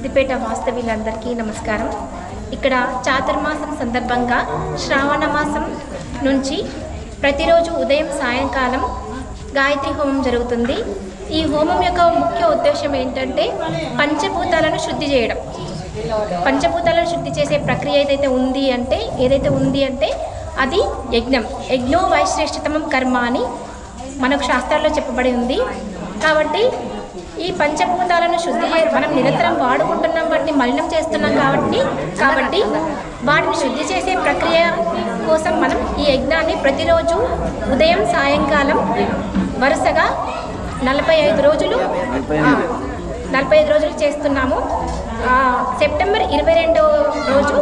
సిద్దిపేట వాస్తవ్యులందరికీ నమస్కారం. ఇక్కడ చాతుర్మాసం సందర్భంగా శ్రావణ మాసం నుంచి ప్రతిరోజు ఉదయం సాయంకాలం గాయత్రి హోమం జరుగుతుంది. ఈ హోమం యొక్క ముఖ్య ఉద్దేశం ఏంటంటే పంచభూతాలను శుద్ధి చేయడం. పంచభూతాలను శుద్ధి చేసే ప్రక్రియ ఏదైతే ఉంది అంటే ఏదైతే ఉంది అంటే అది యజ్ఞం. యజ్ఞో వైశ్రేష్ఠతమం కర్మ అని మనకు శాస్త్రాల్లో చెప్పబడి ఉంది. కాబట్టి ఈ పంచభూతాలను శుద్ధి మనం నిరంతరం వాడుకుంటున్నాం వాటిని మలినం చేస్తున్నాం కాబట్టి కాబట్టి వాటిని శుద్ధి చేసే ప్రక్రియ కోసం మనం ఈ యజ్ఞాన్ని ప్రతిరోజు ఉదయం సాయంకాలం వరుసగా నలభై ఐదు రోజులు నలభై ఐదు రోజులు చేస్తున్నాము. సెప్టెంబర్ ఇరవై రెండవ రోజు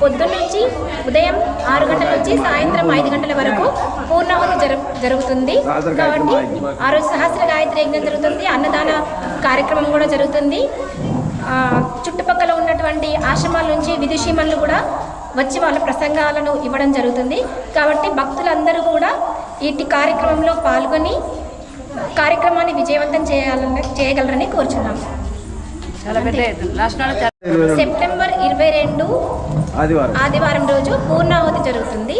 పొద్దున్న నుంచి ఉదయం ఆరు గంటల నుంచి సాయంత్రం ఐదు గంటల వరకు పూర్ణాహుతి జరు జరుగుతుంది. కాబట్టి ఆ రోజు సహస్ర గాయత్రి యజ్ఞం జరుగుతుంది. అన్నదాన కార్యక్రమం కూడా జరుగుతుంది. చుట్టుపక్కల ఉన్నటువంటి ఆశ్రమాల నుంచి విదుషీమన్లు కూడా వచ్చి వాళ్ళ ప్రసంగాలను ఇవ్వడం జరుగుతుంది. కాబట్టి భక్తులందరూ కూడా ఇటు కార్యక్రమంలో పాల్గొని కార్యక్రమాన్ని విజయవంతం చేయాలని చేయగలరని కోరుచున్నాము చాలా పెద్ద సెప్టెంబర్ ఇరవై రెండు ఆదివారం. ఆదివారం రోజు పూర్ణాహుతి జరుగుతుంది.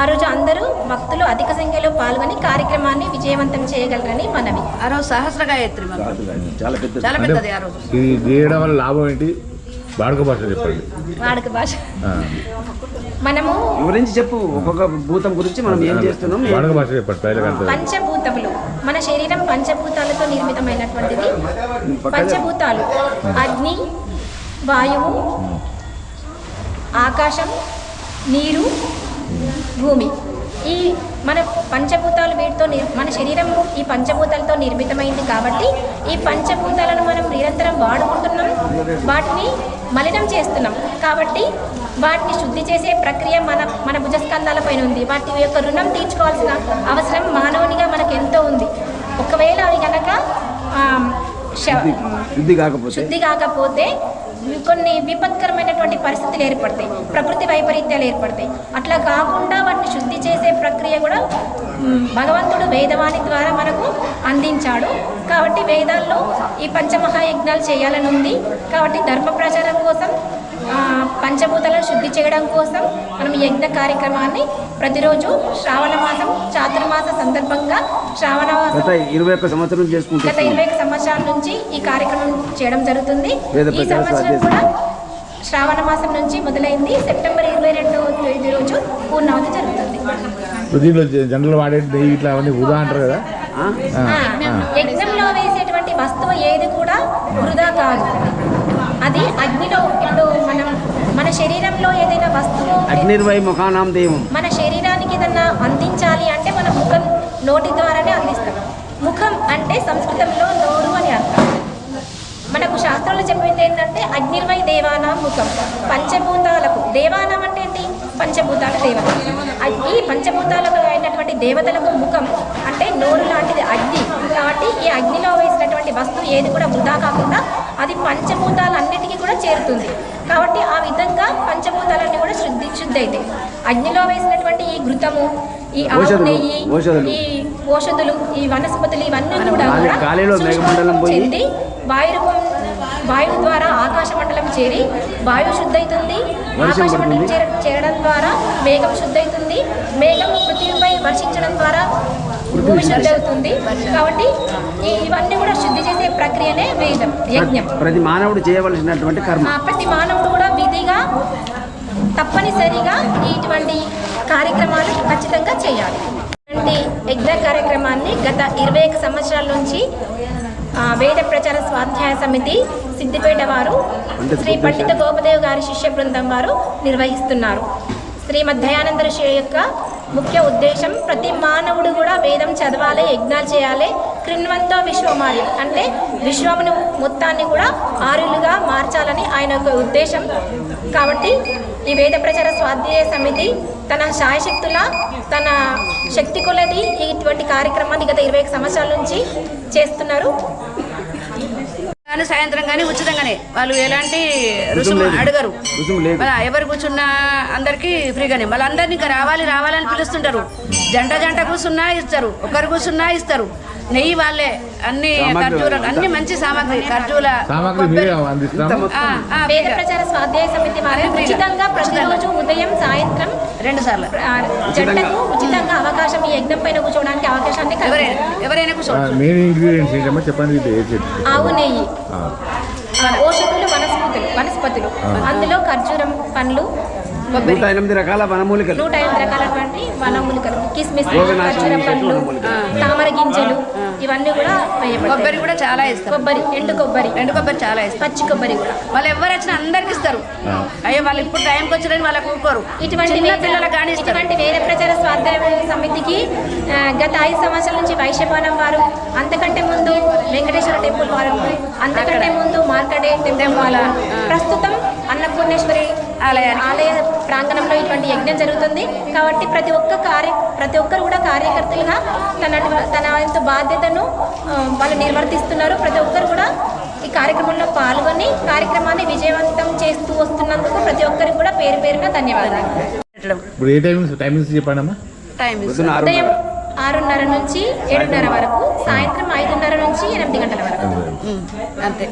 ఆ రోజు అందరూ భక్తులు అధిక సంఖ్యలో పాల్గొని కార్యక్రమాన్ని విజయవంతం చేయగలరని మనవి. ఆ రోజు సహస్ర గాయత్రి చాలా పెద్ద చాలా పెద్దది ఆ రోజు. ఇది గీయడం వల్ల లాభం ఏంటి? వాడుక భాష చెప్పండి. వాడుక భాష. మనము వివరించి చెప్పు. ఒక్కొక్క భూతం గురించి మనం ఏం చేస్తున్నాం? వాడుక భాష చెప్పండి. పంచభూతములు. మన శరీరం పంచభూతాలతో నిర్మితమైనటువంటిది. పంచభూతాలు. అగ్ని వాయువు ఆకాశం నీరు భూమి. ఈ మన పంచభూతాలు వీటితో నిర్- మన శరీరం ఈ పంచభూతాలతో నిర్మితమైంది కాబట్టి ఈ పంచభూతాలను మనం నిరంతరం వాడుకుంటున్నాం. వాటిని మలినం చేస్తున్నాం. కాబట్టి వాటిని శుద్ధి చేసే ప్రక్రియ మన మన భుజస్కంధాల పైన ఉంది. వాటి యొక్క రుణం తీర్చుకోవాల్సిన అవసరం మానవునిగా మనకు ఎంతో ఉంది. ఒకవేళ అవి కనుక శుద్ధి కాకపోతే కొన్ని విపత్కరమైనటువంటి పరిస్థితులు ఏర్పడతాయి. ప్రకృతి వైపరీత్యాలు ఏర్పడతాయి. అట్లా కాకుండా వాటిని శుద్ధి చేసే ప్రక్రియ కూడా భగవంతుడు వేదవాణి ద్వారా మనకు అందించాడు. కాబట్టి వేదాల్లో ఈ పంచమహాయజ్ఞాలు చేయాలని ఉంది. కాబట్టి ధర్మ ప్రచారం కోసం పంచభూతాలను శుద్ధి చేయడం కోసం మనం యజ్ఞ కార్యక్రమాన్ని ప్రతిరోజు శ్రావణ మాసం చాతుర్మాస సందర్భంగా శ్రావణ మాసం గత ఇరవై ఒక్క సంవత్సరం గత చేసుకుంటున్నాం ఇరవై ఒక సంవత్సరాల నుంచి ఈ కార్యక్రమం చేయడం జరుగుతుంది. ఈ సంవత్సరం కూడా శ్రావణ మాసం నుంచి మొదలైంది. సెప్టెంబర్ ఇరవై రెండవ తేదీ రోజు పూర్ణావతి జరుగుతుంది. జనరల్ వాడే నెయ్యి ఇట్లా అవన్నీ వృధా అంటారు కదా. యజ్ఞంలో వేసేటువంటి వస్తువు ఏది కూడా వృధా కాదు. అది అగ్నిలో ఇప్పుడు మనం మన శరీరంలో ఏదైనా వస్తువు అగ్నిర్వై ముఖానాం దేవం. మన శరీరానికి ఏదన్నా అందించాలి అంటే మన ముఖం నోటి ద్వారానే అందిస్తాం. ముఖం అంటే సంస్కృతంలో నోరు అని అర్థం. మనకు శాస్త్రంలో చెప్పింది ఏంటంటే అగ్నిర్వై దేవానాం ముఖం. పంచభూతాలకు దేవానాం అంటే ఏంటి? పంచభూతాల దేవత. ఈ పంచభూతాలకు అయినటువంటి దేవతలకు ముఖం అంటే నోరు లాంటిది. అగ్ని. కాబట్టి ఈ అగ్నిలో వేసినటువంటి వస్తువు ఏది కూడా వృధా కాకుండా అది పంచభూతాలన్నిటికీ కూడా చేరుతుంది కాబట్టి ఆ విధంగా పంచభూతాలన్నీ కూడా శుద్ధి శుద్ధి అవుతాయి అగ్నిలో వేసినటువంటి ఈ ఘృతము ఈ ఆవు ఔషధులు, నెయ్యి ఔషధులు. ఈ ఓషధులు ఈ వనస్పతులు ఇవన్నీ కూడా చెంది వాయు రూపం వాయువు ద్వారా ఆకాశ మండలం చేరి వాయువు శుద్ధవుతుంది వర్షం ఆకాశ మండలం చేరడం ద్వారా మేఘం శుద్ధవుతుంది మేఘం పృథ్వీపై వర్షించడం ద్వారా భూమి శుద్ధి అవుతుంది కాబట్టి ఈ ఇవన్నీ కూడా శుద్ధి చేసే ప్రక్రియనే వేదం యజ్ఞం. ప్రతి మానవుడు చేయవలసినటువంటి కర్మ. ప్రతి మానవుడు కూడా విధిగా తప్పనిసరిగా ఇటువంటి కార్యక్రమాలు ఖచ్చితంగా చేయాలి. ఇటువంటి యజ్ఞ కార్యక్రమాన్ని గత ఇరవై ఒక సంవత్సరాల నుంచి వేద ప్రచార స్వాధ్యాయ సమితి సిద్దిపేట వారు శ్రీ పండిత గోపదేవ్ గారి శిష్య బృందం వారు నిర్వహిస్తున్నారు. శ్రీమద్ దయానంద ఋషి యొక్క ముఖ్య ఉద్దేశం ప్రతి మానవుడు కూడా వేదం చదవాలి యజ్ఞాలు చేయాలి. కృణ్వంతో విశ్వమార్యం అంటే విశ్వమును మొత్తాన్ని కూడా ఆరులుగా మార్చాలని ఆయన యొక్క ఉద్దేశం. కాబట్టి ఈ వేద ప్రచార స్వాధ్యాయ సమితి తన శాయశక్తుల తన శక్తి కొలది ఇటువంటి కార్యక్రమాన్ని గత ఇరవై సంవత్సరాల నుంచి చేస్తున్నారు. కానీ సాయంత్రం కానీ ఉచితంగానే. వాళ్ళు ఎలాంటి రుసుము. అడగరు. రుసుము లేదు. మళ్ళీ ఎవరు కూర్చున్నా అందరికి ఫ్రీగానే. మళ్ళీ అందరినీ ఇంకా రావాలి రావాలని పిలుస్తుంటారు. జంట జంట కూర్చున్నా ఇస్తారు. ఒకరు కూర్చున్నా ఇస్తారు. నెయ్యి వాళ్ళే. అన్ని ఖర్జూరాలు అన్ని మంచి సామాగ్రి ఖర్జూల ఉదయం సాయంత్రం రెండు సార్లు. జంటకు ఉచితంగా అవకాశం ఈ యజ్ఞం పైన కూర్చోవడానికి అవకాశాన్ని ఎవరైనా కూర్చోవచ్చు. చెప్పండి? ఆవు నెయ్యి. ఔషధులు వనస్పతులు వనస్పతులు. అందులో ఖర్జూరం పండ్లు నూట ఎనిమిది రకాల వనమూలికలు. నూట ఐదు రకాలటువంటి వనమూలికలు. కిస్మిస్ ఖర్జూర పండ్లు. తామర గింజలు ఇవన్నీ కూడా కొబ్బరి కూడా చాలా ఇస్తారు. కొబ్బరి ఎండు కొబ్బరి. ఎండు కొబ్బరి చాలా ఇస్తారు. పచ్చి కొబ్బరి కూడా. వాళ్ళు ఎవరు వచ్చినా అందరికి ఇస్తారు. అయ్యో వాళ్ళు ఇప్పుడు టైంకి వచ్చిరని వాళ్ళకి ఊరుకోరు. ఇటువంటి పిల్లలకు కానీ ఇటువంటి వేద ప్రచార స్వాధ్యాయ సమితికి గత ఐదు సంవత్సరాల నుంచి వైశ్యపాలెం వారు అంతకంటే ముందు వెంకటేశ్వర టెంపుల్ వారు అంతకంటే ముందు మార్కండే టెంపుల్ వారు ప్రస్తుతం అన్నపూర్ణేశ్వరి ఆలయానికి. ఆలయ ప్రాంగణంలో ఇటువంటి యజ్ఞం జరుగుతుంది. కాబట్టి ప్రతి ఒక్క కార్య ప్రతి ఒక్కరు కూడా కార్యకర్తలుగా తన తన యొక్క బాధ్యతను వాళ్ళు నిర్వర్తిస్తున్నారు. ప్రతి ఒక్కరు కూడా ఈ కార్యక్రమంలో పాల్గొని కార్యక్రమాన్ని విజయవంతం చేస్తూ వస్తున్నందుకు ప్రతి ఒక్కరికి కూడా పేరు పేరున ధన్యవాదాలు. ఉదయం ఆరున్నర నుంచి ఏడున్నర వరకు సాయంత్రం ఐదున్నర నుంచి ఎనిమిది గంటల వరకు. అంతే.